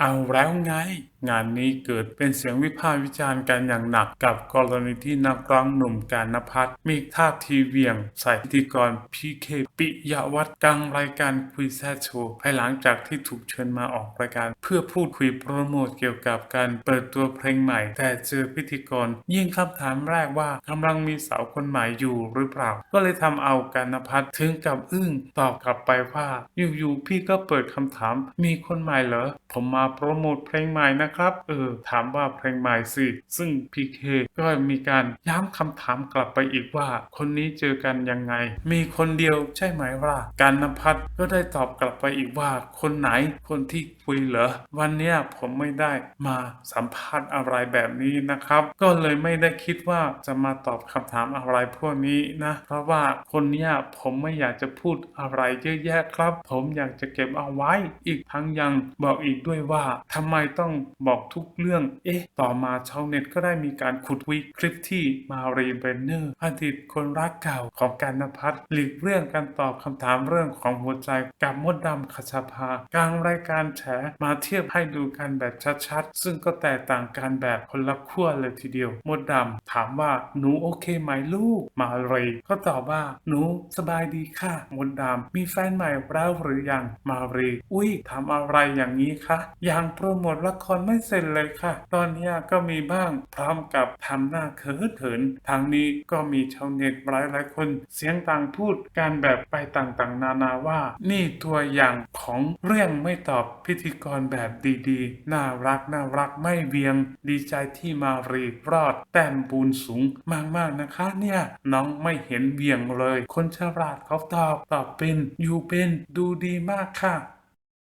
เอาแล้วไง งานนี้เกิดเป็นเสียงวิพากษ์วิจารณ์กันอย่างหนัก กับกรณีที่นักร้องหนุ่มการนพัฒมีท่าทีเวียง ใส่พิธีกรพีเคปิยวัฒน์กลางรายการคุยแซดโชว์ภายหลังจากที่ถูกเชิญมาออกรายการ เพื่อพูดคุยโปรโมทเกี่ยวกับการเปิดตัวเพลงใหม่ แต่เจอพิธีกร ยิ่งคำถามแรกว่ากำลังมีสาวคนใหม่อยู่หรือเปล่า ก็เลยทำเอาการนพัฒน์ถึงกับอึ้งตอบกลับไปว่าอยู่ๆพี่ก็เปิดคำถาม มีคนใหม่เหรอผมมาโปรโมทเพลงใหม่นะครับเออถามว่าเพลงใหม่สิซึ่งพีเคก็มีการย้ำคำถามกลับไปอีกว่า คนนี้เจอกันยังไง มีคนเดียวใช่ไหมว่าการนพัฒก็ได้ตอบกลับไปอีกว่า คนไหนคนที่คุยเหรอวันเนี้ยผมไม่ได้มาสัมภาษณ์อะไรแบบนี้นะครับ ก็เลยไม่ได้คิดว่าจะมาตอบคำถามอะไรพวกนี้นะ เพราะว่าคนเนี้ยผมไม่อยากจะพูดอะไรเยอะแยะครับ ผมอยากจะเก็บเอาไว้ อีกทั้งยังบอกอีกด้วยว่าทำไมต้องบอกทุกเรื่อง เอ๊ะ ต่อมาชาวเน็ตก็ได้มีการขุดวิคลิปที่มารีเบนเนอร์อดีตคนรักเก่าของการนพัฒน์หลีกเรื่องการตอบคำถามเรื่องของหัวใจกับมดดำคชาภากลางรายการแฉมาเทียบให้ดูกันแบบชัดๆ ซึ่งก็แตกต่างกันแบบคนละขั้วเลยทีเดียว มดดำถามว่าหนูโอเคไหมลูก มารีก็ตอบว่าหนูสบายดีค่ะ มดดำมีแฟนใหม่แล้วหรือยัง มารี อุ้ยทำอะไรอย่างนี้คะ ยังโปรโมทละครไม่เสร็จเลยค่ะ ตอนนี้ก็มีบ้างพร้อมกับทำหน้าเขินเขินทางนี้ก็มีชาวเน็ตหลายหลายคนเสียงต่างพูดการแบบไปต่างๆ นานาว่า นี่ตัวอย่างของเรื่องไม่ตอบพิธีกรแบบดีๆ น่ารักน่ารักไม่เวียง ดีใจที่มารีรอด แต้มปูนสูงมากๆนะคะ เนี่ยน้องไม่เห็นเวียงเลย คนฉลาดเขาตอบตอบเป็นอยู่เป็นดูดีมากค่ะ